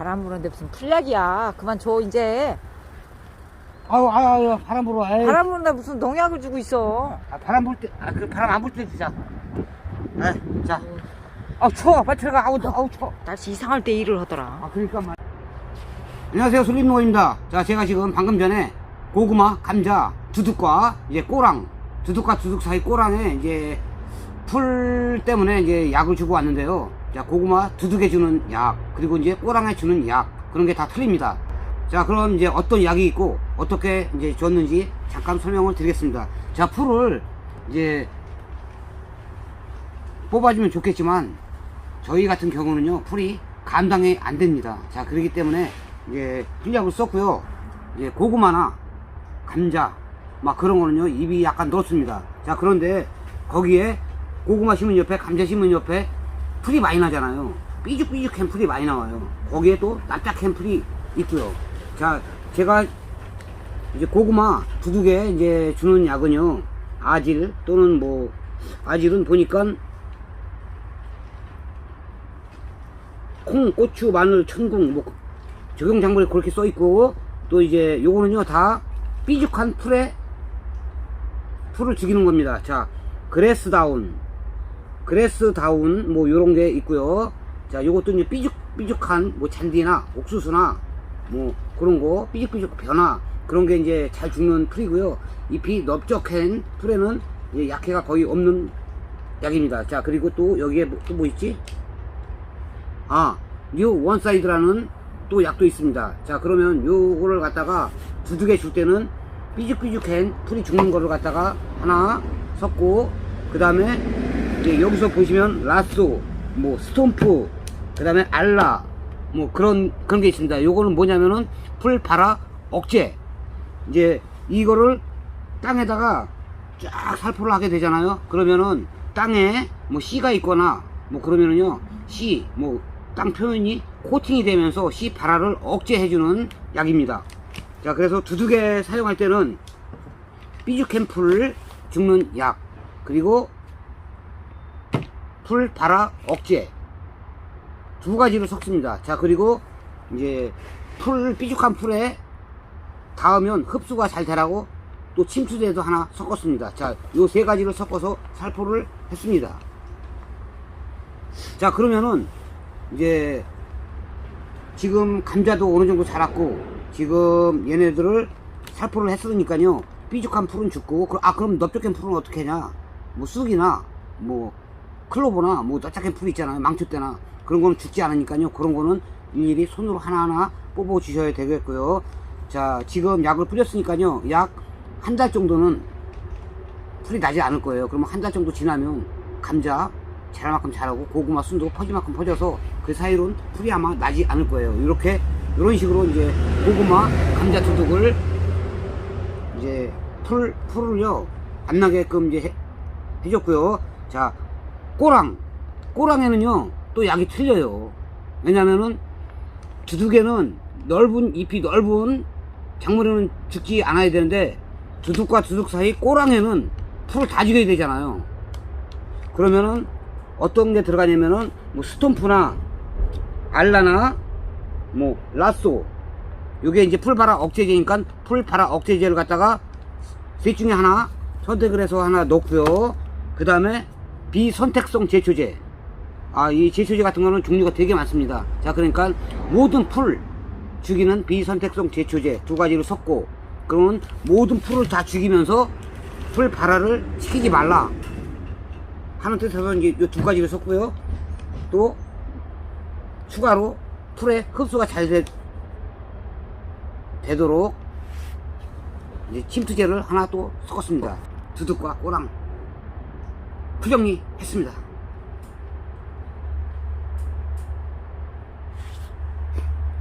바람 부는데 무슨 풀약이야. 그만 줘 이제. 아유, 아유, 아유, 바람 불어. 에이. 바람 부는데 무슨 농약을 주고 있어. 아, 바람 불 때, 아, 그 바람 안 불 때 주자. 에이, 자. 아우, 추워. 빨리 들어가. 아우, 아우, 추워. 날씨 이상할 때 일을 하더라. 아, 그러니까 말. 안녕하세요. 술림노입니다. 자, 제가 지금 방금 전에 고구마, 감자, 두둑과 이제 꼬랑, 두둑과 두둑 사이 꼬랑에 이제 풀 때문에 이제 약을 주고 왔는데요. 자, 고구마, 두둑에 주는 약, 그리고 이제 꼬랑에 주는 약, 그런 게 다 틀립니다. 자, 그럼 이제 어떤 약이 있고 어떻게 이제 줬는지 잠깐 설명을 드리겠습니다. 자, 풀을 이제 뽑아주면 좋겠지만 저희 같은 경우는요 풀이 감당이 안 됩니다 자 그렇기 때문에 이제 풀약을 썼고요 이제 고구마나 감자 막 그런 거는요 입이 약간 넣습니다 자 그런데 거기에 고구마 심은 옆에 감자 심은 옆에 풀이 많이 나잖아요. 삐죽삐죽한 풀이 많이 나와요. 거기에 또 납작한 풀이 있고요. 자 제가 이제 고구마 두둑에 이제 주는 약은요 아질 또는 뭐 아질은 보니까 콩, 고추, 마늘, 천궁, 뭐, 적용작물에 그렇게 써 있고, 또 이제 요거는요, 다 삐죽한 풀에, 풀을 죽이는 겁니다. 자, 그레스다운, 그레스다운, 뭐, 요런 게 있고요. 자, 요것도 이제 삐죽, 삐죽한, 뭐, 잔디나, 옥수수나, 뭐, 그런 거, 삐죽삐죽 변화, 그런 게 이제 잘 죽는 풀이고요. 잎이 넓적한 풀에는 이제 약해가 거의 없는 약입니다. 자, 그리고 또 여기에 또뭐 있지? 아, 뉴 원사이드라는 또 약도 있습니다. 자, 그러면 요거를 갖다가 두둑에 줄 때는 삐죽삐죽한 풀이 죽는 거를 갖다가 하나 섞고, 그 다음에 이제 여기서 보시면 라쏘, 뭐 스톰프, 그 다음에 알라, 뭐 그런, 그런 게 있습니다. 요거는 뭐냐면은 풀 발화 억제. 이제 이거를 땅에다가 쫙 살포를 하게 되잖아요. 그러면은 땅에 뭐 씨가 있거나 뭐 그러면은요 씨 뭐 땅 표면이 코팅이 되면서 씨 발화를 억제해주는 약입니다. 자 그래서 두둑에 사용할 때는 삐죽한 풀을 죽는 약 그리고 풀 발화 억제 두 가지를 섞습니다. 자 그리고 이제 풀 삐죽한 풀에 닿으면 흡수가 잘 되라고 또 침투제도 하나 섞었습니다. 자, 요 세 가지를 섞어서 살포를 했습니다. 자, 그러면은 이제 지금 감자도 어느 정도 자랐고 지금 얘네들을 살포를 했으니까요. 삐죽한 풀은 죽고 그- 아 그럼 넓적한 풀은 어떻게 하냐? 뭐 쑥이나 뭐 클로버나 뭐 납작한 풀 있잖아요. 망초 때나 그런 거는 죽지 않으니까요. 그런 거는 일일이 손으로 하나하나 뽑아 주셔야 되겠고요. 자, 지금 약을 뿌렸으니까요. 약 한 달 정도는 풀이 나지 않을 거예요. 그러면 한 달 정도 지나면 감자 자랄 만큼 자라고 고구마 순도 퍼질 만큼 퍼져서 그 사이로는 풀이 아마 나지 않을 거예요. 이렇게 이런 식으로 이제 고구마 감자 두둑을 이제 풀 풀을요 안 나게끔 이제 해, 해줬고요. 자 꼬랑 꼬랑에는요 또 약이 틀려요. 왜냐면은 두둑에는 넓은 잎이 넓은 작물에는 죽지 않아야 되는데 두둑과 두둑 사이 꼬랑에는 풀을 다 죽여야 되잖아요. 그러면은 어떤 게 들어가냐면은 뭐 스톰프나 알라나 뭐 라쏘 요게 이제 풀바라 억제제니까 풀바라 억제제를 갖다가 셋 중에 하나 선택을 해서 하나 넣고요. 그 다음에 비선택성 제초제. 아, 이 제초제 같은 거는 종류가 되게 많습니다. 자, 그러니까 모든 풀 죽이는 비선택성 제초제 두 가지를 섞고 그러면 모든 풀을 다 죽이면서 풀 발화를 시키지 말라 하는 뜻에서 이제 이 두 가지를 섞고요. 또 추가로 풀에 흡수가 잘 되, 되도록 이제 침투제를 하나 또 섞었습니다. 두둑과 꼬랑 풀정리 했습니다.